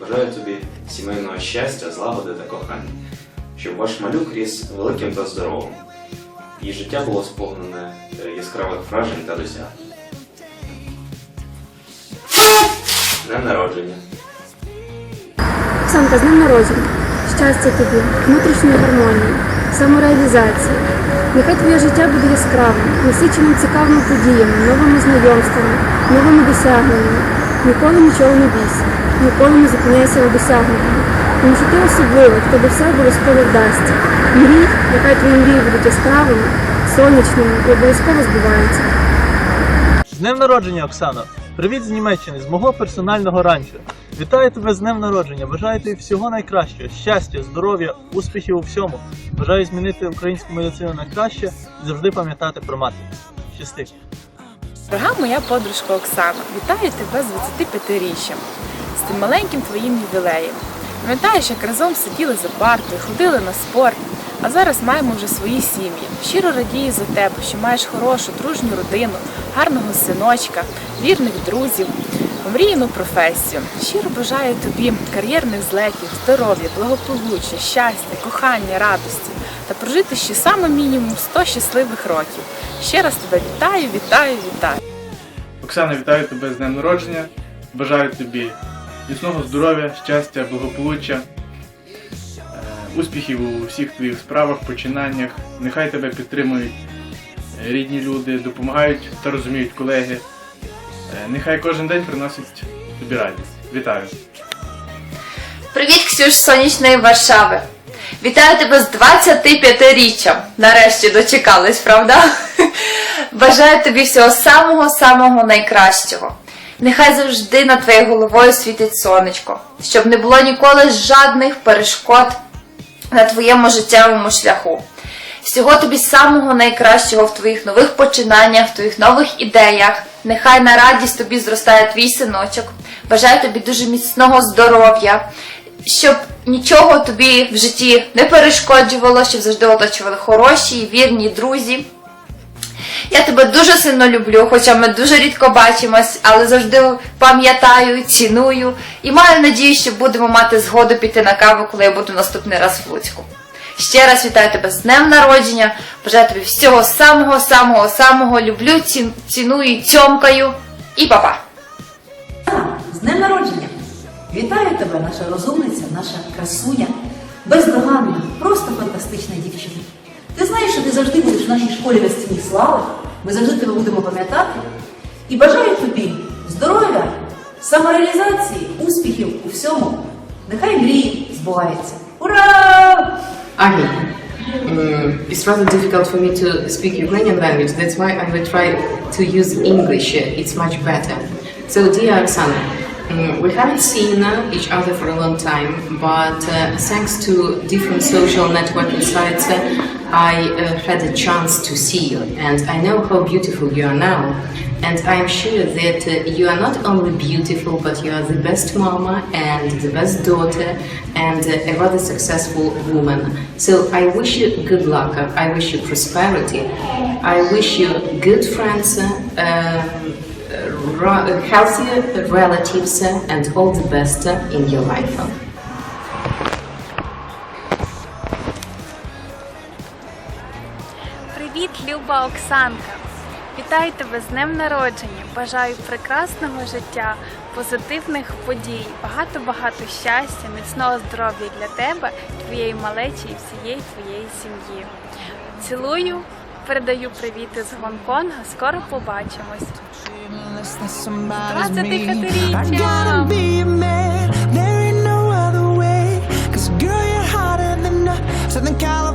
бажаю тобі сімейного щастя, злагоди та кохання, щоб ваш малюк ріс великим та здоровим. І життя було сповнене яскравих вражень та досягнень. Днем народження! Оксанка, з днем народження, щастя тобі, внутрішньої гармонії, самореалізації. Нехай твоє життя буде яскравим, насиченим цікавими подіями, новими знайомствами, новими досягненнями. Ніколи нічого не бійся, ніколи не зупиняйся у досягненому. Тому що ти особливий, в тебе все обов'язково вдасться. Мрій, нехай твої мрії будуть яскравими, сонячними і обов'язково збуваються. З днем народження, Оксано! Привіт з Німеччини, з мого персонального ранчо. Вітаю тебе з днем народження. Бажаю тобі всього найкращого, щастя, здоров'я, успіхів у всьому. Бажаю змінити українську медицину на краще і завжди пам'ятати про матір. Щасти! Дорога моя подружка Оксана, вітаю тебе з 25-річчям, з тим маленьким твоїм ювілеєм. Пам'ятаєш, як разом сиділи за партою, ходили на спорт, а зараз маємо вже свої сім'ї. Щиро радію за тебе, що маєш хорошу, дружню родину, гарного синочка, вірних друзів, омріяну професію. Щиро бажаю тобі кар'єрних злетів, здоров'я, благополуччя, щастя, кохання, радості та прожити ще саме мінімум 100 щасливих років. Ще раз тебе вітаю, вітаю, вітаю. Оксана, вітаю тебе з днем народження. Бажаю тобі міцного здоров'я, щастя, благополуччя, е, успіхів у всіх твоїх справах, починаннях. Нехай тебе підтримують рідні люди, допомагають та розуміють колеги. Е, Нехай кожен день приносить тобі радість. Вітаю! Привіт, Ксюш сонячної Варшави. Вітаю тебе з 25-річчям. Нарешті дочекались, правда? Бажаю тобі всього самого-самого найкращого. Нехай завжди над твоєю головою світить сонечко, щоб не було ніколи жадних перешкод на твоєму життєвому шляху. Всього тобі самого найкращого в твоїх нових починаннях, в твоїх нових ідеях. Нехай на радість тобі зростає твій синочок. Бажаю тобі дуже міцного здоров'я, щоб нічого тобі в житті не перешкоджувало, щоб завжди оточували хороші вірні друзі. Я тебе дуже сильно люблю, хоча ми дуже рідко бачимось, але завжди пам'ятаю, ціную і маю надію, що будемо мати згоду піти на каву, коли я буду наступний раз в Луцьку. Ще раз вітаю тебе з днем народження. Бажаю тобі всього самого, самого, самого люблю, ціную, цьомкаю і па-па! З днем народження! Вітаю тебе, наша розумниця, наша красуня, бездоганна, просто фантастична дівчина. Ти знаєш, що ти завжди будеш в нашій школі на стіні слави. Ми завжди тебе будемо пам'ятати. І бажаю тобі здоров'я, самореалізації, успіхів у всьому. Нехай мрії збуваються. Ура! Agi, mm, it's rather difficult for me to speak Ukrainian language. That's why I will try to use English. It's much better. So, dear mm, we haven't seen uh, each other for a long time, but uh, thanks to different social networking sites, uh, I uh, had a chance to see you, and I know how beautiful you are now. And I'm sure that uh, you are not only beautiful, but you are the best mama and the best daughter and uh, a rather successful woman. So I wish you good luck. I wish you prosperity. I wish you good friends, um, healthy relatives, and all the best in your life. Привіт, люба Оксанка! Вітаю тебе з днем народження! Бажаю прекрасного життя, позитивних подій, багато-багато щастя, міцного здоров'я для тебе, твоєї малечі і всієї твоєї сім'ї. Цілую, передаю привіти з Гонконга. Скоро побачимось. I gotta be a man. There ain't no other way. 'Cause girl, you're hotter than uh, hot, hotter Southern California.